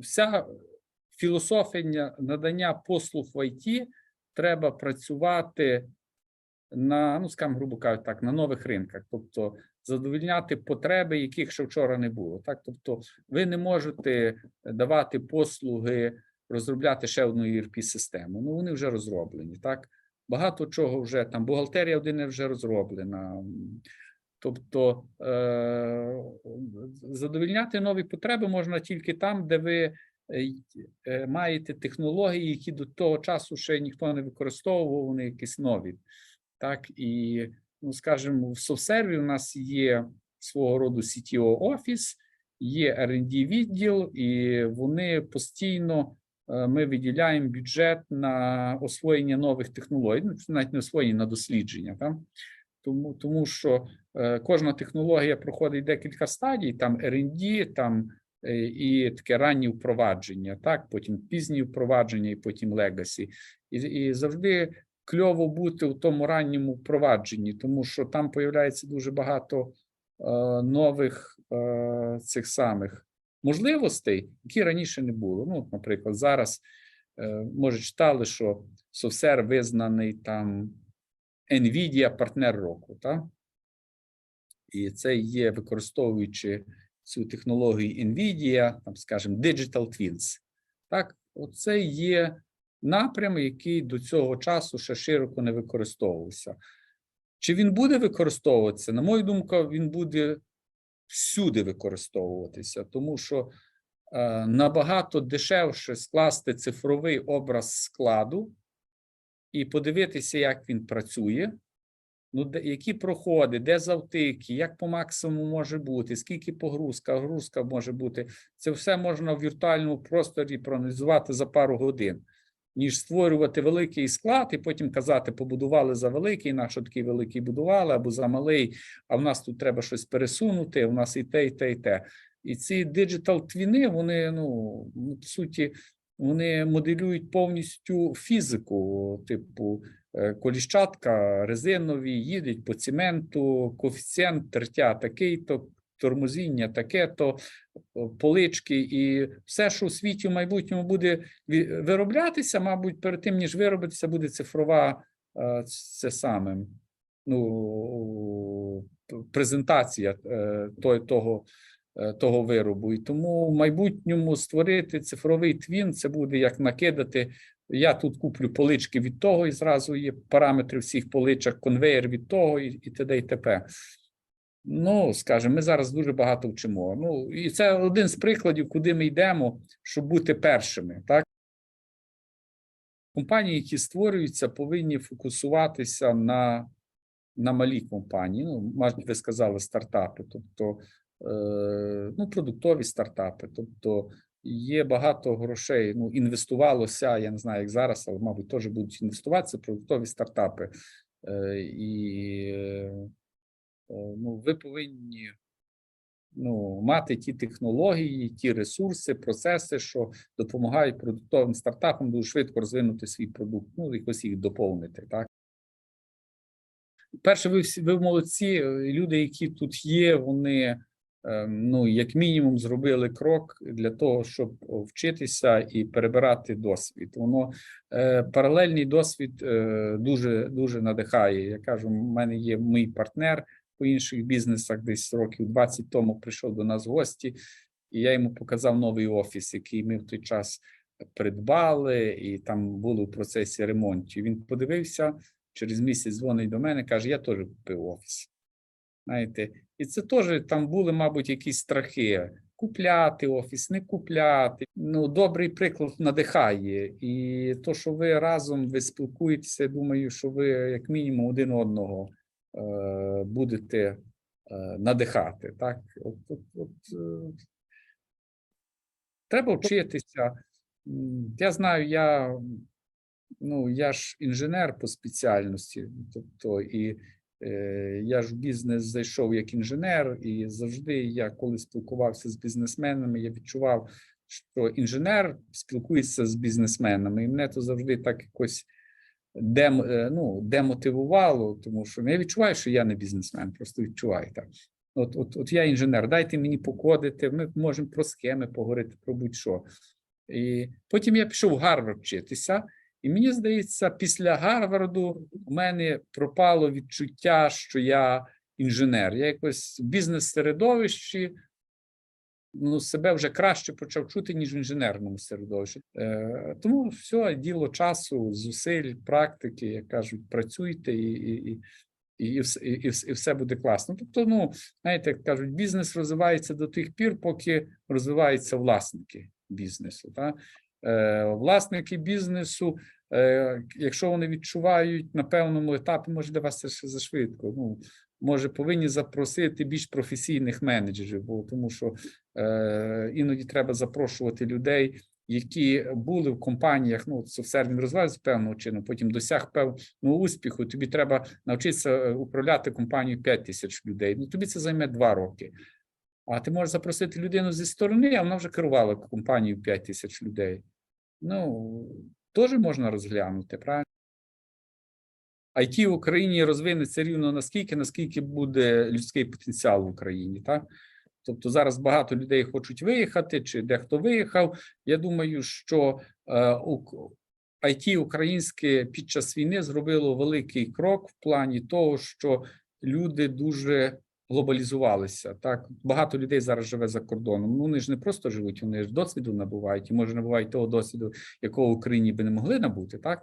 вся філософія надання послуг в ІТ треба працювати на, ну скажімо, грубо кажучи, так, на нових ринках, тобто задовольняти потреби, яких ще вчора не було. Так, тобто, ви не можете давати послуги, розробляти ще одну erp систему Ну, вони вже розроблені. Так, багато чого вже там бухгалтерія один вже розроблена. Тобто е- задовольняти нові потреби можна тільки там, де ви е, е, маєте технології, які до того часу ще ніхто не використовував, вони якісь нові. Так, і, ну, скажімо, в софсерві у нас є свого роду CTO офіс, є R&D відділ, і вони постійно ми виділяємо бюджет на освоєння нових технологій, ну, навіть не освоєння на дослідження. Там. Тому, тому що е, кожна технологія проходить декілька стадій, там R&D, там е, і таке раннє впровадження, так, потім пізнє впровадження, і потім легасі. І завжди кльово бути у тому ранньому впровадженні, тому що там появляється дуже багато е, нових е, цих самих можливостей, які раніше не було. Ну, наприклад, зараз е, може читали, що Совсер визнаний там NVIDIA партнер року, так? І це є використовуючи цю технологію NVIDIA, там, скажімо, Digital Twins. Так, оце є напрям, який до цього часу ще широко не використовувався. Чи він буде використовуватися? На мою думку, він буде всюди використовуватися, тому що е, набагато дешевше скласти цифровий образ складу і подивитися, як він працює. Ну, де, які проходи, де завтики, як по максимуму може бути, скільки погрузка, грузка може бути. Це все можна в віртуальному просторі проаналізувати за пару годин, ніж створювати великий склад і потім казати, побудували за великий, наш такий великий будували, або за малий, а в нас тут треба щось пересунути, в нас і те, і те, і те. І ці диджитал твіни, вони, ну, по суті, вони моделюють повністю фізику, типу е, коліщатка резинові, їдуть по цементу, коефіцієнт тертя такий-то, тормозіння таке-то, полички, і все, що у світі в майбутньому буде вироблятися, мабуть, перед тим, ніж виробитися, буде цифрова е, це саме. Ну, презентація е, той- того, е, того виробу. І тому в майбутньому створити цифровий твін це буде як накидати. Я тут куплю полички від того, і зразу є параметри всіх поличок, конвейер від того, і, і т.д. і т.п. Ну, скажімо, ми зараз дуже багато вчимо. Ну, і це один з прикладів, куди ми йдемо, щоб бути першими. Так? Компанії, які створюються, повинні фокусуватися на, на малі компанії. Ну, мабуть, ви сказали стартапи, тобто е, ну, продуктові стартапи. Тобто є багато грошей. Ну, інвестувалося, я не знаю, як зараз, але, мабуть, теж будуть інвестуватися продуктові стартапи. Е, і е, ну, ви повинні ну, мати ті технології, ті ресурси, процеси, що допомагають продуктовим стартапам дуже швидко розвинути свій продукт, ну, якось їх доповнити. Так? Перше, ви всі ви молодці. е, Люди, які тут є, вони е, ну, як мінімум зробили крок для того, щоб вчитися і перебирати досвід. Воно е, паралельний досвід е, дуже дуже надихає. Я кажу, у мене є мій партнер по інших бізнесах, десь років 20 тому прийшов до нас в гості, і я йому показав новий офіс, який ми в той час придбали, і там були в процесі ремонту. Він подивився через місяць дзвонить до мене, каже: Я теж купив офіс. Знаєте, і це теж там були, мабуть, якісь страхи. Купляти офіс, не купляти. Ну, добрий приклад надихає. І то, що ви разом ви спілкуєтеся, я думаю, що ви як мінімум один одного е, будете е, надихати. Так? От, от, от, е, треба вчитися. Я знаю, я, ну, я ж інженер по спеціальності, тобто і я ж в бізнес зайшов як інженер, і завжди я, коли спілкувався з бізнесменами, я відчував, що інженер спілкується з бізнесменами, і мене то завжди так якось дем, е, ну, демотивувало, тому що ну, я відчуваю, що я не бізнесмен, просто відчуваю так. От, от, от я інженер, дайте мені покодити, ми можемо про схеми поговорити, про будь-що. І потім я пішов в Гарвард вчитися, і мені здається, після Гарварду у мене пропало відчуття, що я інженер. Я якось в бізнес-середовищі ну, себе вже краще почав чути, ніж в інженерному середовищі. Е, тому все, діло часу, зусиль, практики, як кажуть, працюйте і, і, і, і, і, і, і все буде класно. Тобто, ну, знаєте, як кажуть, бізнес розвивається до тих пір, поки розвиваються власники бізнесу. Та? Е, власники бізнесу, е, якщо вони відчувають на певному етапі, може для вас це ще зашвидко. Ну, може, повинні запросити більш професійних менеджерів, бо тому що е, іноді треба запрошувати людей, які були в компаніях. Ну, софтсер він розвивається певного чином, потім досяг певного успіху. Тобі треба навчитися е, управляти компанією 5 тисяч людей. Ну тобі це займе 2 роки. А ти можеш запросити людину зі сторони, а вона вже керувала компанією 5 тисяч людей. Ну, теж можна розглянути, правильно? IT в Україні розвинеться рівно наскільки, наскільки буде людський потенціал в Україні, так? Тобто зараз багато людей хочуть виїхати, чи дехто виїхав. Я думаю, що е, IT українське під час війни зробило великий крок в плані того, що люди дуже глобалізувалися. Так багато людей зараз живе за кордоном. Ну вони ж не просто живуть, вони ж досвіду набувають, і може набувають того досвіду, якого в Україні би не могли набути. Так